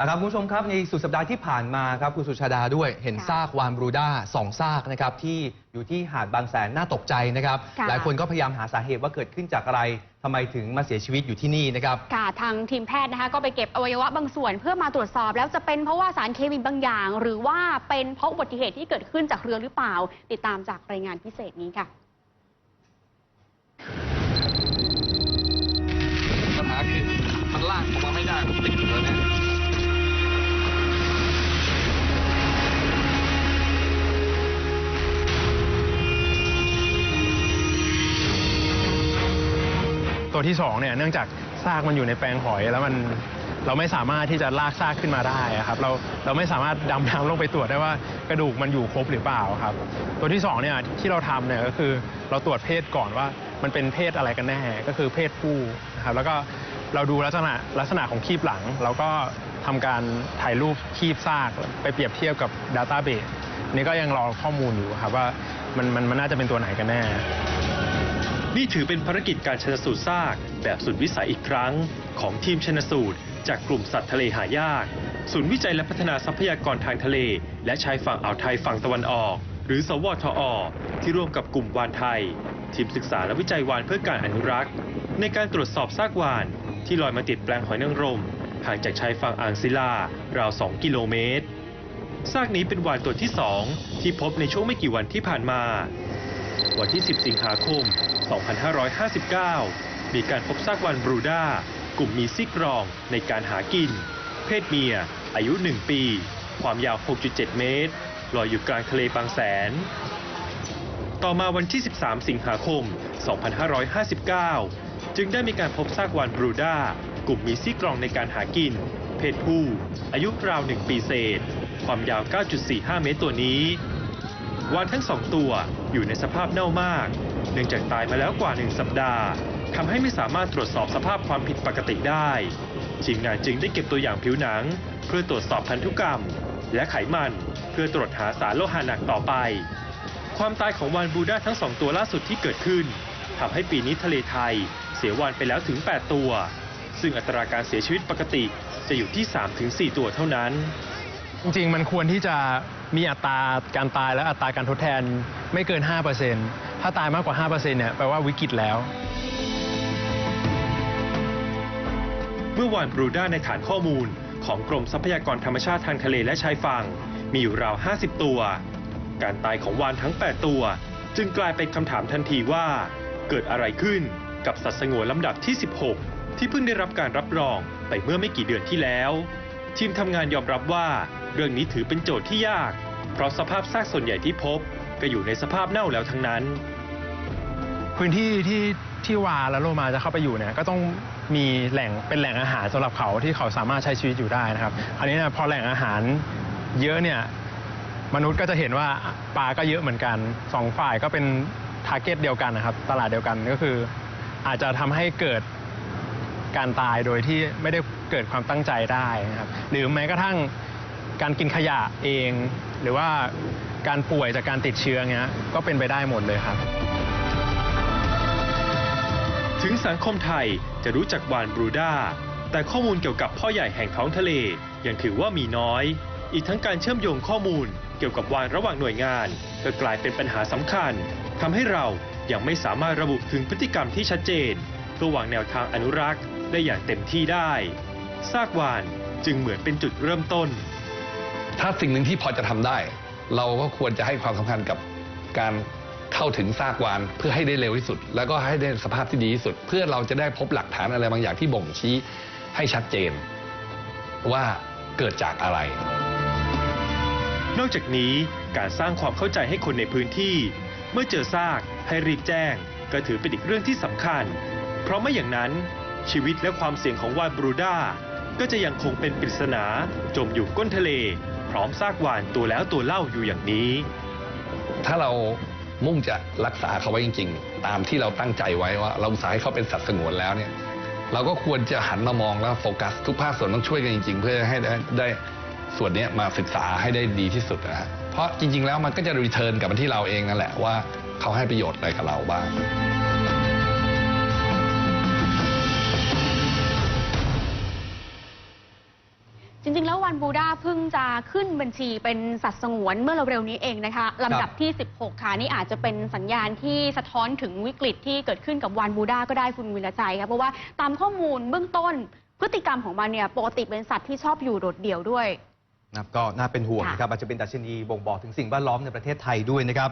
นะครับคุณผู้ชมครับในสุดสัปดาห์ที่ผ่านมาครับคุณสุชาดาด้วยเห็นค่ะซากวานบรูด้าสองซากนะครับที่อยู่ที่หาดบางแสนน่าตกใจนะครับค่ะหลายคนก็พยายามหาสาเหตุว่าเกิดขึ้นจากอะไรทำไมถึงมาเสียชีวิตอยู่ที่นี่นะครับค่ะทางทีมแพทย์นะคะก็ไปเก็บอวัยวะบางส่วนเพื่อมาตรวจสอบ แล้วจะเป็นเพราะว่าสารเคมีบางอย่าง หรือว่าเป็นเพราะอุบัติเหตุที่เกิดขึ้นจากเรือหรือเปล่า ติดตามจากรายงานพิเศษนี้ค่ะปัญหาคือมันลากออกมาไม่ได้มันติดอยู่แล้วเนี่ย ตัวที่สองเนี่ยเนื่องจากซากมันอยู่ในแปลงหอย แล้วมันเราไม่สามารถที่จะลากซากขึ้นมาได้ครับเราเราไม่สามารถดำน้ำลงไปตรวจได้ว่ากระดูกมันอยู่ครบหรือเปล่าครับ ตัวที่สองเนี่ยที่เราทำเนี่ยก็คือเราตรวจเพศก่อนว่ามันเป็นเพศอะไรกันแน่ก็คือเพศผู้นะครับแล้วก็เราดูลักษณะลักษณะของคีบหลัง เราก็ทำการถ่ายรูปคีบซากไปเปรียบเทียบกับ Database นนี้ก็ยังรอข้อมูลอยู่ครับว่ามันมันมันน่าจะเป็นตัวไหนกันแน่ นี่ถือเป็นภารกิจการชนสูตรซากแบบสุดวิสัยอีกครั้ง ของทีมชนสูตร จากกลุ่มสัตว์ทะเลหายาก ศูนย์วิจัยและพัฒนาทรัพยากรทางทะเล และชายฝั่งอ่าวไทยฝั่งตะวันออก หรือสวทอ ที่ร่วมกับกลุ่มวานไทย ทีมศึกษาและวิจัยวานเพื่อการอนุรักษ์ ในการตรวจสอบซากวาน ที่ลอยมาติดแปลงหอยนางรมห่างจากชายฝั่งอ่างศิลาราว 2 กิโลเมตรซากนี้เป็นวานตัวที่สองที่พบในช่วงไม่กี่วันที่ผ่านมา วันที่ 10 สิงหาคม 2559 มีการพบซากวานบรูด้ากลุ่มมีซี่กรองในการหากิน เพศเมีย อายุ 1 ปี ความยาว 6.7 เมตร ลอยอยู่กลางทะเลบางแสน ต่อมาวันที่ 13 สิงหาคม 2559 จึงได้มีการพบซากวานบรูด้ากลุ่มมีซี่กรองในการหากิน เพศผู้ อายุราว 1 ปีเศษ ความยาว 9.45 เมตรตัวนี้วานทั้งสองตัวอยู่ในสภาพเน่ามาก นื่องจากตายมาแล้วกว่าหนึ่งสัปดาห์ทำให้ไม่สามารถตรวจสอบสภาพความผิดปกติได้ทีมงานจึงได้เก็บตัวอย่างผิวหนัง เพื่อตรวจสอบพันธุกรรม และไขมัน เพื่อตรวจหาสารโลหะหนักต่อไป ความตายของวานบูด้าทั้งสองตัวล่าสุดที่เกิดขึ้นทำให้ปีนี้ทะเลไทย เสียวานไปแล้วถึง 8 ตัว ซึ่งอัตราการเสียชีวิตปกติจะอยู่ที่ 3-4 ตัวเท่านั้น จริงๆ มันควรที่จะมีอัตราการตายและอัตราการทดแทนไม่เกิน 5% ถ้าตายมากกว่า 5%เนี่ยแปลว่าวิกฤตแล้ว เมื่อวานบรูด้าในฐานข้อมูล ของกรมทรัพยากรธรรมชาติทางทะเลและชายฝั่งมีอยู่ราว 50 ตัว การตายของวานทั้ง 8 ตัว จึงกลายเป็นคำถามทันทีว่า เกิดอะไรขึ้นกับสัตว์สงวนลำดับที่ 16 ที่เพิ่งได้รับการรับรองไปเมื่อไม่กี่เดือนที่แล้ว ทีมทำงานยอมรับว่า เรื่องนี้ถือเป็นโจทย์ที่ยาก เพราะสภาพซากส่วนใหญ่ที่พบ ก็อยู่ในสภาพเน่าแล้วทั้งนั้น พื้นที่ที่ที่วาและโลมาจะเข้าไปอยู่เนี่ยก็ต้องมีแหล่งเป็นแหล่งอาหารสำหรับเขาที่เขาสามารถใช้ชีวิตอยู่ได้นะครับอันนี้เนี่ยพอแหล่งอาหารเยอะเนี่ยมนุษย์ก็จะเห็นว่าปลาก็เยอะเหมือนกันสองฝ่ายก็เป็นทาร์เก็ตเดียวกันนะครับ ตลาดเดียวกันก็คือ อาจจะทำให้เกิดการตายโดยที่ไม่ได้เกิดความตั้งใจได้นะครับ หรือแม้กระทั่งการกินขยะเอง หรือว่า การป่วยจากการติดเชื้อเงี้ยก็เป็นไปได้หมดเลยครับ ถึงสังคมไทยจะรู้จักวานบรูด้าแต่ข้อมูลเกี่ยวกับพ่อใหญ่แห่งท้องทะเลยังถือว่ามีน้อย อีกทั้งการเชื่อมโยงข้อมูลเกี่ยวกับวานระหว่างหน่วยงานก็กลายเป็นปัญหาสำคัญทำให้เรายังไม่สามารถระบุถึงพฤติกรรมที่ชัดเจนเพื่อวางแนวทางอนุรักษ์ได้อย่างเต็มที่ได้ซากวานจึงเหมือนเป็นจุดเริ่มต้น ถ้าสิ่งหนึ่งที่พอจะทำได้ เราก็ควรจะให้ความสำคัญกับการเข้าถึงซากวานเพื่อให้ได้เร็วที่สุด แล้วก็ให้ได้สภาพที่ดีที่สุด เพื่อเราจะได้พบหลักฐานอะไรบางอย่างที่บ่งชี้ให้ชัดเจน ว่าเกิดจากอะไร นอกจากนี้การสร้างความเข้าใจให้คนในพื้นที่ เมื่อเจอซากให้รีบแจ้ง ก็ถือเป็นอีกเรื่องที่สำคัญ เพราะไม่อย่างนั้นชีวิตและความเสี่ยงของวานบรูด้าก็จะยังคงเป็นปริศนาจมอยู่ก้นทะเล อมซากวานตัวแล้วตัวเล่าอยู่อย่างนี้ ถ้าเรามุ่งจะรักษาเขาไว้จริง ๆ ตามที่เราตั้งใจไว้ว่า เราสาห์ให้เขาเป็นสัตว์สงวนแล้วเนี่ย เราก็ควรจะหันมามองแล้วโฟกัส ทุกภาคส่วนต้องช่วยกันจริง ๆ เพื่อให้ได้ไดส่วนนี้มาศึกษาให้ได้ดีที่สุดนะฮะเพราะจริง ๆ แล้วมันก็จะรีเทิร์นกลับมาที่เราเองนั่นแหละว่าเขาให้ประโยชน์อะไรกับเราบ้าง ววันบูดาเพิ่งจะขึ้นบัญชีเป็นสัตว์สงวนเมื่อเร็วๆนี้เองนะคะลำดับที่ 16 ค่ะนี่อาจจะเป็นสัญญาณที่สะท้อนถึงวิกฤตที่เกิดขึ้นกับวันบูดาก็ได้คุณวิรชัยค่ะเพราะว่าตามข้อมูลเบื้องต้น พฤติกรรมของมันเนี่ยปกติเป็นสัตว์ที่ชอบอยู่โดดเดี่ยวด้วย นะครับก็น่าเป็นห่วงค่ะนะครับอาจจะเป็นดัชนีบ่งบอกถึงสิ่งแวดล้อมในประเทศไทยด้วยนะครับ